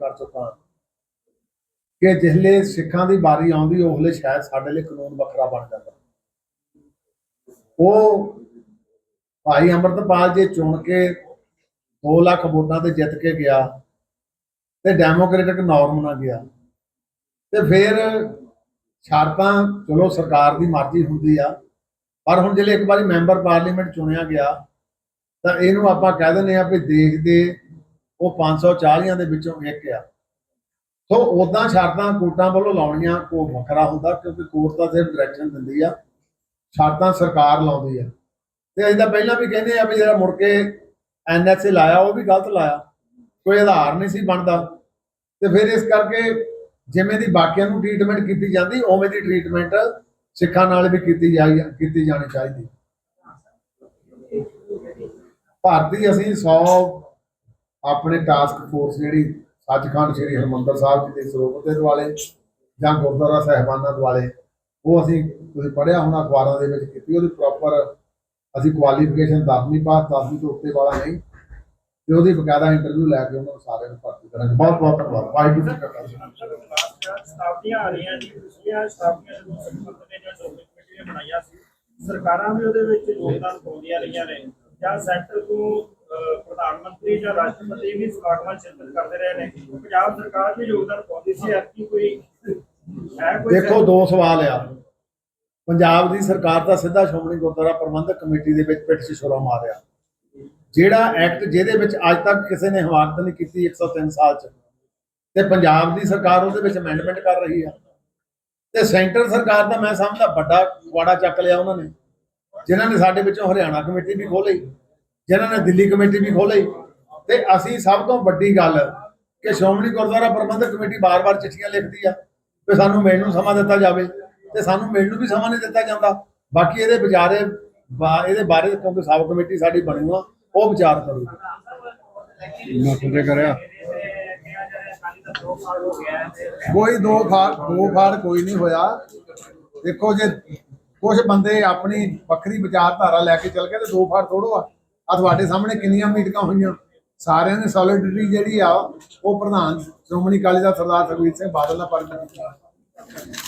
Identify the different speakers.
Speaker 1: ਕਰ ਚੁੱਕਾ ਹਾਂ। ਕਿ ਜਿਹਲੇ ਸਿੱਖਾਂ ਦੀ ਵਾਰੀ ਆਉਂਦੀ, ਉਹਲੇ ਸ਼ਾਇਦ ਸਾਡੇ ਲਈ ਕਾਨੂੰਨ ਵੱਖਰਾ ਬਣ ਜਾਂਦਾ। ਉਹ ਭਾਈ ਅੰਮ੍ਰਿਤਪਾਲ ਜੀ ਚੁਣ ਕੇ 2 ਲੱਖ ਵੋਟਾਂ ਤੇ ਜਿੱਤ ਕੇ ਗਿਆ ਤੇ ਡੈਮੋਕ੍ਰੈਟਿਕ ਨਾਰਮ ਨਾਲ ਗਿਆ। ਤੇ ਫਿਰ ਸ਼ਰਤਾਂ, ਚਲੋ ਸਰਕਾਰ ਦੀ ਮਰਜ਼ੀ ਹੁੰਦੀ ਆ, ਪਰ ਹੁਣ ਜਿਹੜੇ ਇੱਕ ਵਾਰੀ ਮੈਂਬਰ ਪਾਰਲੀਮੈਂਟ ਚੁਣਿਆ ਗਿਆ, ਤਾਂ ਇਹਨੂੰ ਆਪਾਂ ਕਹਿ ਦਿੰਦੇ ਆ ਵੀ ਦੇਸ਼ ਦੇ ਉਹ 540 ਦੇ ਵਿੱਚੋਂ ਇੱਕ ਆ। ਸੋ ਉਦਾਂ ਸ਼ਰਤਾਂ ਕੋਰਟਾਂ ਵੱਲੋਂ ਲਾਉਣੀਆਂ ਕੋ ਵੱਖਰਾ ਹੁੰਦਾ ਕਿਉਂਕਿ ਕੋਰਟ ਤਾਂ ਸਿਰਫ ਡਾਇਰੈਕਸ਼ਨ ਦਿੰਦੀ ਆ। ਸ਼ਰਤਾਂ ਸਰਕਾਰ ਲਾਉਂਦੀ ਆ। ਤੇ ਅਸੀਂ ਤਾਂ ਪਹਿਲਾਂ ਵੀ ਕਹਿੰਦੇ ਆ ਵੀ ਜਿਹੜਾ ਮੁੜ ਕੇ ਐਨਐਸਏ ਲਾਇਆ, ਉਹ ਵੀ ਗਲਤ ਲਾਇਆ। ਕੋਈ ਆਧਾਰ ਨਹੀਂ ਸੀ ਬਣਦਾ। ਤੇ ਫਿਰ ਇਸ ਕਰਕੇ ਜਿਵੇਂ ਦੀ ਬਾਕੀਆਂ ਨੂੰ ਟ੍ਰੀਟਮੈਂਟ ਕੀਤੀ ਜਾਂਦੀ, ਉਵੇਂ ਦੀ ਟ੍ਰੀਟਮੈਂਟ ਸਿੱਖਾਂ ਨਾਲ ਵੀ ਕੀਤੀ ਜਾਈ, ਕੀਤੀ ਜਾਣੀ ਚਾਹੀਦੀ। ਭਾਰਤੀ ਅਸੀਂ 100 ਆਪਣੇ ਟਾਸਕ ਫੋਰਸ ਜਿਹੜੀ ਸੱਚਖੰਡ ਸ੍ਰੀ ਹਰਿਮੰਦਰ ਸਾਹਿਬ ਜੀ ਦੇ ਸਰੋਵਰ ਦੇ ਦੁਆਲੇ ਜਾਂ ਗੁਰਦੁਆਰਾ ਸਾਹਿਬਾਨਾਂ ਦੁਆਲੇ ਉਹ ਅਸੀਂ ਤੁਸੀਂ ਪੜ੍ਹਿਆ ਹੋਣਾ ਅਖਬਾਰਾਂ ਦੇ ਵਿੱਚ ਕੀਤੀ ਉਹਦੀ ਪ੍ਰੋਪਰ ਅਸੀਂ ਕੁਆਲੀਫਿਕੇਸ਼ਨ 10ਵੀਂ ਪਾਸ 10ਵੀਂ ਤੋਂ ਉੱਤੇ ਵਾਲਾ ਨਹੀਂ ਤੇ ਉਹਦੀ ਬਕਾਇਦਾ ਇੰਟਰਵਿਊ ਲੈ ਕੇ ਉਹਨਾਂ ਨੂੰ ਸਾਰਿਆਂ ਨੂੰ ਭਰਤੀ ਕਰਾਂਗੇ। ਬਹੁਤ ਬਹੁਤ ਧੰਨਵਾਦ ਵਾਹਿਗੁਰੂ ਜੀ ਕਾ ਖਾਲਸਾ।
Speaker 2: ਸ਼ਤਾਬਦੀਆਂ ਆ ਰਹੀਆਂ ਜੀ ਪਿਛਲੀਆਂ ਸ਼ਤਾਬਦੀਆਂ ਜਦੋਂ ਸਰਪੰਚ ਨੇ ਜਾਂ ਸ਼੍ਰੋਮਣੀ ਕਮੇਟੀ ਨੇ ਬਣਾਈਆਂ ਸੀ ਸਰਕਾਰਾਂ ਵੀ ਉਹਦੇ ਵਿੱਚ ਯੋਗਦਾਨ ਪਾਉਂਦੀਆਂ ਰਹੀਆਂ ਨੇ ਜਾਂ ਸੈਂਟਰ ਤੋਂ ਅਹ, ਪ੍ਰਧਾਨ ਮੰਤਰੀ ਜਾਂ ਰਾਸ਼ਟਰਪਤੀ ਵੀ ਸਮਾਗਮਾਂ 'ਚ ਸ਼ਿਰਕਤ ਕਰਦੇ ਰਹੇ ਨੇ। ਪੰਜਾਬ ਸਰਕਾਰ ਵੀ ਯੋਗਦਾਨ ਪਾਉਂਦੀ ਸੀ ਐਤਕੀ ਕੋਈ ਹੈ ਕੋਈ
Speaker 1: ਦੇਖੋ ਦੋ ਸਵਾਲ ਆ। ਪੰਜਾਬ ਦੀ ਸਰਕਾਰ ਦਾ ਸਿੱਧਾ ਸ਼੍ਰੋਮਣੀ ਗੁਰਦੁਆਰਾ ਪ੍ਰਬੰਧਕ ਕਮੇਟੀ ਦੇ ਵਿੱਚ ਪਿੱਠ ਛੁਰਾ ਮਾਰਿਆ। ਜਿਹੜਾ ਐਕਟ ਜਿਹਦੇ ਵਿੱਚ ਅੱਜ ਤੱਕ ਕਿਸੇ ਨੇ ਹਮਾਇਤ ਨਹੀਂ ਕੀਤੀ 103 ਸਾਲ 'ਚ। ਤੇ ਪੰਜਾਬ ਦੀ ਸਰਕਾਰ ਉਹਦੇ ਵਿੱਚ ਅਮੈਂਡਮੈਂਟ ਕਰ ਰਹੀ ਆ। ਤੇ ਸੈਂਟਰ ਸਰਕਾਰ ਦਾ ਮੈਂ ਸਮਝਦਾ ਵੱਡਾ ਕੁਆੜਾ ਚੱਕ ਲਿਆ ਉਹਨਾਂ ਨੇ। ਜਿਨ੍ਹਾਂ ਨੇ ਸਾਡੇ ਵਿੱਚੋਂ ਹਰਿਆਣਾ ਕਮੇਟੀ ਵੀ ਖੋਲੀ ਜਿਨ੍ਹਾਂ ਨੇ ਦਿੱਲੀ ਕਮੇਟੀ ਵੀ ਖੋਲੀ ਤੇ ਅਸੀਂ ਸਭ ਤੋਂ ਵੱਡੀ ਗੱਲ ਕਿ ਸ਼੍ਰੋਮਣੀ ਗੁਰਦੁਆਰਾ ਪ੍ਰਬੰਧਕ ਕਮੇਟੀ ਬਾਰ-ਬਾਰ ਚਿੱਠੀਆਂ ਲਿਖਦੀ ਆ ਕਿ ਸਾਨੂੰ ਮਿਲਣ ਨੂੰ ਸਮਾਂ ਦਿੱਤਾ ਜਾਵੇ ਤੇ ਸਾਨੂੰ ਮਿਲਣ ਨੂੰ ਵੀ ਸਮਾਂ ਨਹੀਂ ਦਿੱਤਾ ਜਾਂਦਾ। ਬਾਕੀ ਇਹਦੇ ਵਿਚਾਰੇ ਇਹਦੇ ਬਾਰੇ ਕਿਉਂਕਿ ਸਬ ਕਮੇਟੀ ਸਾਡੀ ਬਣੀ ਆ ਉਹ ਵਿਚਾਰ ਕਰੂਗੀ।
Speaker 3: ਨੋਟਿਸ ਕਰਿਆ।
Speaker 1: ਕੋਈ ਦੋ ਫਾੜ ਦੋ ਫਾੜ ਕੋਈ ਨਹੀਂ ਹੋਇਆ। ਦੇਖੋ ਜੇ ਕੁਝ ਬੰਦੇ ਆਪਣੀ ਵੱਖਰੀ ਵਿਚਾਰਧਾਰਾ ਲੈ ਕੇ ਚੱਲ ਗਏ ਤੇ ਦੋ ਫਾੜ ਥੋੜੋ ਆ। ਆ ਤੁਹਾਡੇ ਸਾਹਮਣੇ ਕਿੰਨੀਆਂ ਮੀਟਿੰਗਾਂ ਹੋਈਆਂ। ਸਾਰਿਆਂ ਨੇ ਸੋਲਿਡਰਿਟੀ ਜਿਹੜੀ ਆ, ਉਹ ਪ੍ਰਧਾਨ ਸ਼੍ਰੋਮਣੀ ਅਕਾਲੀ ਦਾ ਸਰਦਾਰ ਸੁਖਬੀਰ ਸਿੰਘ ਬਾਦਲ ਦਾ ਪਰਮਿਟ ਕੀਤੀ।